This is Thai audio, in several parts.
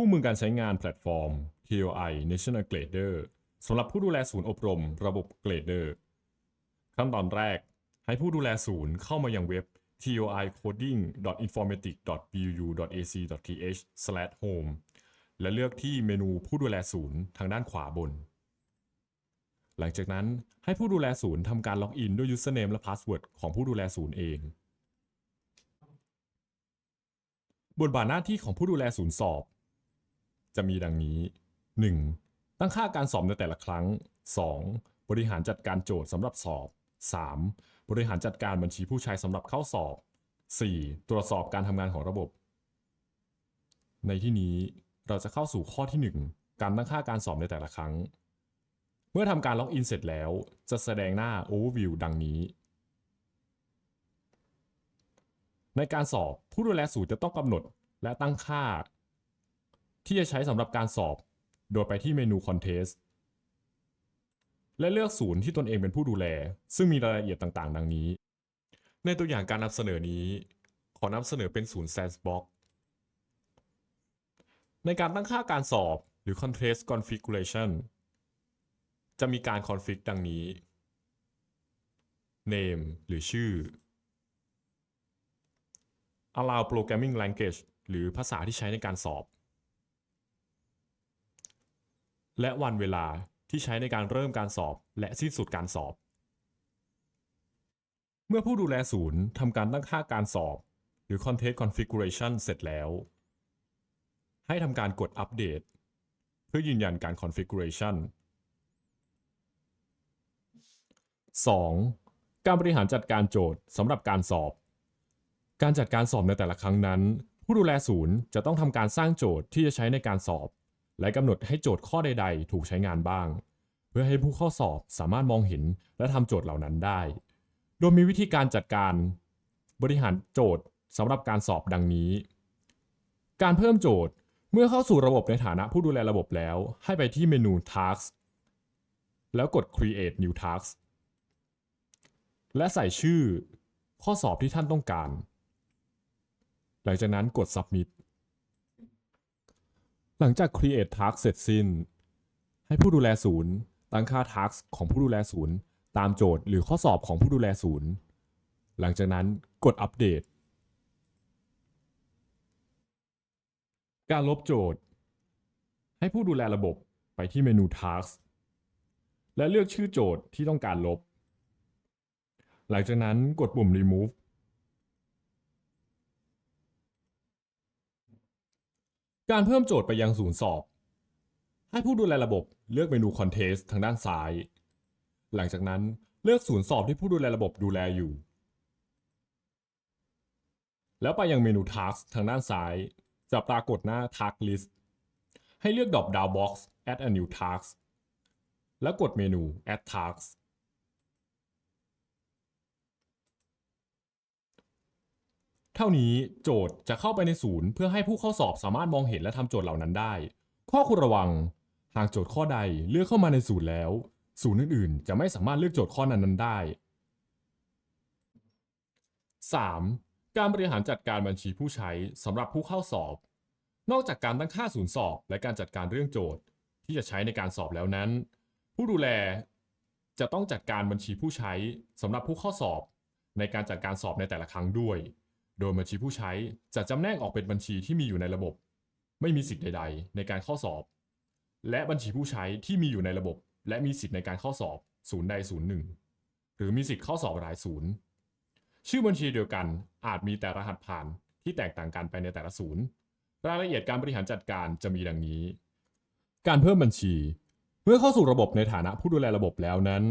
คู่มือการใช้งานแพลตฟอร์ม TOI National Grader สำหรับผู้ดูแลศูนย์อบรมระบบ Grader ขั้นตอนแรก ให้ผู้ดูแลศูนย์เข้ามายังเว็บ toicoding.informatic.bu.ac.th/home และเลือกที่เมนูผู้ดูแลศูนย์ทางด้านขวาบน หลังจากนั้นให้ผู้ดูแลศูนย์ทำการล็อกอินด้วย username และ password ของผู้ดูแลศูนย์เอง บทบาทหน้าที่ของผู้ดูแลศูนย์สอบ จะมีดังนี้ 1. ตั้งค่าการสอบในแต่ละครั้ง 2. บริหารจัดการโจทย์สำหรับสอบ 3. บริหารจัดการบัญชีผู้ใช้สำหรับเข้าสอบ 4. ตรวจสอบการทำงานของระบบ ในที่นี้เราจะเข้าสู่ข้อที่ 1 การตั้งค่าการสอบในแต่ละครั้ง เมื่อทำการล็อกอินเสร็จแล้ว จะแสดงหน้า Overview ดังนี้ ในการสอบผู้ดูแลศูนย์จะต้องกำหนด และตั้งค่า ที่จะใช้สำหรับการสอบ โดยไปที่เมนู Contest และเลือกศูนย์ที่ตนเองเป็นผู้ดูแล ซึ่งมีรายละเอียดต่างๆ ดังนี้ ในตัวอย่างการนำเสนอนี้ ขอนำเสนอเป็นศูนย์ Sandbox ในการตั้งค่าการสอบหรือ Contest Configuration จะมีการ config ดังนี้ name หรือชื่อ allow programming language หรือภาษาที่ใช้ในการสอบ และวันเวลาที่ใช้ในการเริ่มการสอบและสิ้นสุดการสอบ เมื่อผู้ดูแลศูนย์ทำการตั้งค่าการสอบ หรือ Content Configuration เสร็จแล้ว ให้ทำการกดอัปเดต เพื่อยืนยันการ Configuration 2. การบริหารจัดการโจทย์สำหรับการสอบ การจัดการสอบในแต่ละครั้งนั้น ผู้ดูแลศูนย์จะต้องทำการสร้างโจทย์ที่จะใช้ในการสอบ และกำหนดให้โจทย์ข้อใด ๆ ถูกใช้งานบ้าง เพื่อให้ผู้เข้าสอบสามารถมองเห็นและทำโจทย์เหล่านั้นได้ โดยมีวิธีการจัดการบริหารโจทย์สำหรับการสอบดังนี้ การเพิ่มโจทย์เมื่อเข้าสู่ระบบในฐานะผู้ดูแลระบบแล้ว ให้ไปที่เมนู Task แล้วกด Create New Task และใส่ชื่อข้อสอบที่ท่านต้องการ หลังจากนั้นกด Submit หลังจาก Create Task เสร็จสิ้น ให้ผู้ดูแลศูนย์ตั้งค่า Task ของผู้ดูแลศูนย์ตามโจทย์หรือข้อสอบของผู้ดูแลศูนย์ หลังจากนั้นกดอัปเดต การลบโจทย์ ให้ผู้ดูแลระบบไปที่เมนู Task และเลือกชื่อโจทย์ที่ต้องการลบ หลังจากนั้นกดปุ่ม remove การเพิ่มโจทย์ไปยังศูนย์สอบ ให้ผู้ดูแลระบบเลือกเมนู Contest ทางด้านซ้าย หลังจากนั้นเลือกศูนย์สอบที่ผู้ดูแลระบบดูแลอยู่ แล้วไปยังเมนู Task ทางด้านซ้าย จะปรากฏหน้า Task List ให้เลือก Drop down box Add a new task แล้วกดเมนู Add task เท่านี้โจทย์จะเข้าไปในศูนย์เพื่อให้ผู้เข้าสอบสามารถมองเห็นและทำโจทย์เหล่านั้นได้ ข้อควรระวัง หากโจทย์ข้อใดเลือกเข้ามาในศูนย์แล้ว ศูนย์อื่นๆ จะไม่สามารถเลือกโจทย์ข้อนั้นๆได้ 3. การบริหารจัดการบัญชีผู้ใช้สำหรับผู้เข้าสอบ นอกจากการตั้งค่าศูนย์สอบ และการจัดการเรื่องโจทย์ ที่จะใช้ในการสอบแล้วนั้น ผู้ดูแลจะต้องจัดการบัญชีผู้ใช้สำหรับผู้เข้าสอบ ในการจัดการสอบในแต่ละครั้งด้วย โดยบัญชีผู้ใช้จะจำแนกออกเป็นบัญชีที่มีอยู่ในระบบ ไม่มีสิทธิ์ใด ๆ ในการเข้าสอบ และบัญชีผู้ใช้ที่มีอยู่ในระบบ และมีสิทธิ์ในการเข้าสอบศูนย์ใดศูนย์หนึ่งหรือมีสิทธิ์เข้าสอบหลายศูนย์ชื่อบัญชีเดียวกันอาจมีแต่รหัสผ่านที่แตกต่างกันไปในแต่ละศูนย์รายละเอียดการบริหารจัดการจะมีดังนี้ การเพิ่มบัญชี เมื่อเข้าสู่ระบบในฐานะผู้ดูแลระบบแล้วนั้น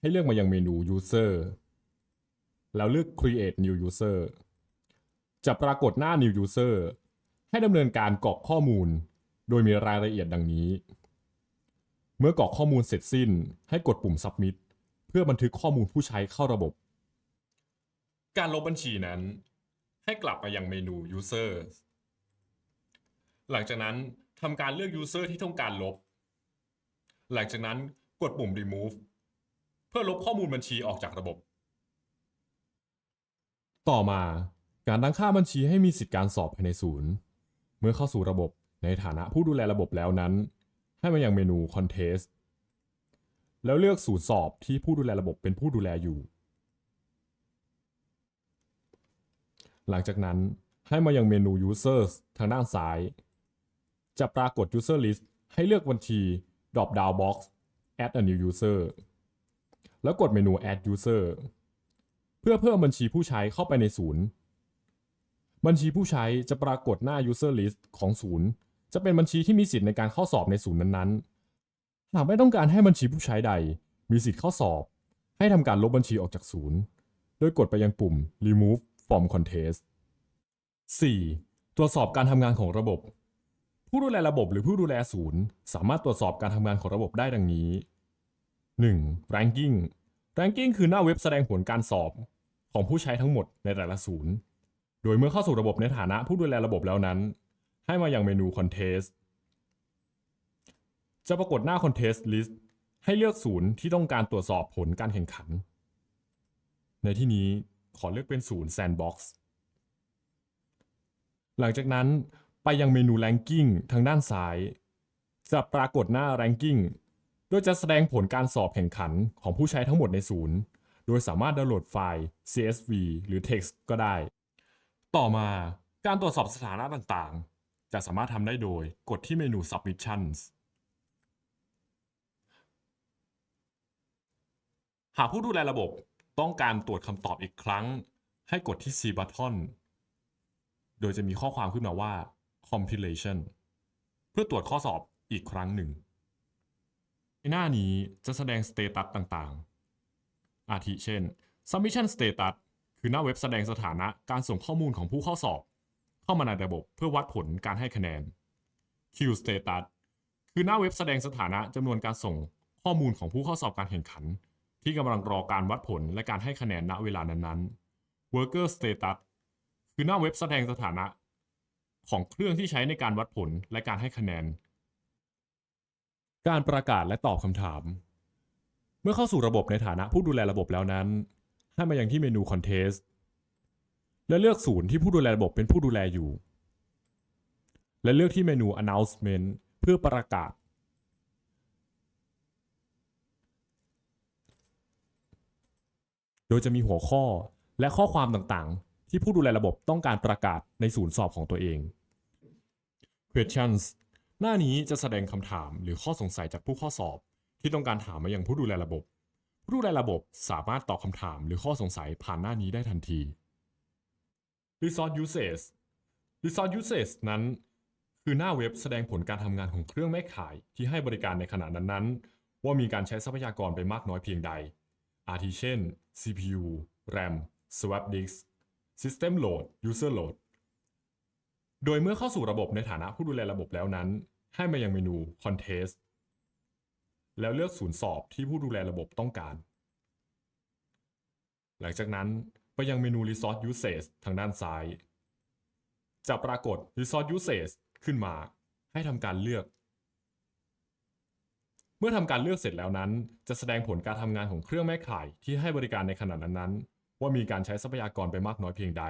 ให้เลือกมายังเมนู User แล้วเลือก Create New User จะปรากฏหน้า New User ให้ดำเนินการกรอกข้อมูล โดยมีรายละเอียดดังนี้ เมื่อกรอกข้อมูลเสร็จสิ้นให้กดปุ่ม Submit เพื่อบันทึกข้อมูลผู้ใช้เข้าระบบ การลบบัญชีนั้น ให้กลับมายังเมนู User หลังจากนั้นทำการเลือก User ที่ต้องการลบ หลังจากนั้นกดปุ่ม Remove เพื่อลบข้อมูลบัญชีออกจากระบบ ต่อมาการตั้งค่าบัญชีให้มีสิทธิการสอบภายในศูนย์ เมื่อเข้าสู่ระบบในฐานะผู้ดูแลระบบแล้วนั้น ให้มายังเมนู Contest แล้วเลือกสูตรสอบที่ผู้ดูแลระบบเป็นผู้ดูแลอยู่ หลังจากนั้นให้มายังเมนู Users ทางด้านซ้าย จะปรากฏ User List ให้เลือกบัญชี Drop down box Add a new user แล้วกดเมนู Add user เพื่อเพิ่มบัญชีผู้ใช้เข้าไปในศูนย์ บัญชีผู้ใช้จะปรากฏหน้า user list ของศูนย์ จะเป็นบัญชีที่มีสิทธิ์ในการเข้าสอบในศูนย์นั้นๆ หากไม่ต้องการให้บัญชีผู้ใช้ใด มีสิทธิ์เข้าสอบ ให้ทำการลบบัญชีออกจากศูนย์ โดยกดไปยังปุ่ม remove from contest 4. ตรวจสอบการทำงานของระบบ ผู้ดูแลระบบหรือผู้ดูแลศูนย์ สามารถตรวจสอบการทำงานของระบบได้ดังนี้ 1. ranking ranking คือหน้าเว็บแสดงผลการสอบ ของผู้ใช้ทั้งหมดในแต่ละศูนย์ โดยเมื่อเข้าสู่ระบบในฐานะผู้ดูแลระบบแล้วนั้น ให้มาอยังเมนู Contest จะปรากฏหน้า Contest List ให้เลือกศูนย์ที่ต้องการตรวจสอบผลการแข่งขัน ในที่นี้ขอเลือกเป็นศูนย์ Sandbox หลังจากนั้นไปยังเมนู Ranking ทางด้านซ้าย จะปรากฏหน้า Ranking โดยจะแสดงผลการสอบแข่งขันของผู้ใช้ทั้งหมดในศูนย์ ดยสามารถดาวน์โหลดไฟล์ CSV หรือ Text ก็ได้ ต่อมาการตรวจสอบสถานะต่างๆ จะสามารถทำได้โดยกดที่เมนู Submissions หากผู้ดูแลระบบต้องการตรวจคำตอบอีกครั้ง ให้กดที่ C button โดยจะมีข้อความขึ้นมาว่า compilation เพื่อตรวจข้อสอบอีกครั้งหนึ่งในหน้านี้จะแสดงสเตตัสต่างๆ อาทิเช่น submission status คือหน้าเว็บแสดงสถานะการส่งข้อมูลของผู้เข้าสอบ เข้ามาในระบบเพื่อวัดผลการให้คะแนน Queue status คือหน้าเว็บแสดงสถานะจำนวนการส่งข้อมูลของผู้เข้าสอบการแข่งขัน ที่กำลังรอการวัดผลและการให้คะแนนณเวลานั้นๆ Worker status คือหน้าเว็บแสดงสถานะ ของเครื่องที่ใช้ในการวัดผลและการให้คะแนน การประกาศและตอบคำถาม เมื่อเข้าสู่ระบบในฐานะผู้ดูแลระบบแล้วนั้น ให้มายังที่เมนู Contest และเลือกศูนย์ที่ผู้ดูแลระบบเป็นผู้ดูแลอยู่ และเลือกที่เมนู Announcement เพื่อประกาศ โดยจะมีหัวข้อและข้อความต่างๆ ที่ผู้ดูแลระบบต้องการประกาศในศูนย์สอบของตัวเอง Questions หน้านี้จะแสดงคำถามหรือข้อสงสัยจากผู้ข้าสอบ ที่ต้องการถามมายังผู้ดูแลระบบ ผู้ดูแลระบบสามารถตอบคำถามหรือข้อสงสัยผ่านหน้านี้ได้ทันที Resource Usage Resource Usage นั้น คือหน้าเว็บแสดงผลการทำงานของเครื่องแม่ข่ายที่ให้บริการในขณะนั้นๆ ว่ามีการใช้ทรัพยากรไปมากน้อยเพียงใด อาทิเช่น CPU RAM Swap Disk System Load User Load โดยเมื่อเข้าสู่ระบบในฐานะผู้ดูแลระบบแล้วนั้น ให้มายังเมนู Contest แล้วเลือกศูนย์สอบที่ผู้ดูแลระบบต้องการ หลังจากนั้นไปยังเมนู Resource Usage ทางด้านซ้าย จะปรากฏ Resource Usage ขึ้นมาให้ทำการเลือก เมื่อทำการเลือกเสร็จแล้วนั้น จะแสดงผลการทำงานของเครื่องแม่ข่ายที่ให้บริการในขณะนั้นๆว่ามีการใช้ทรัพยากรไปมากน้อยเพียงใด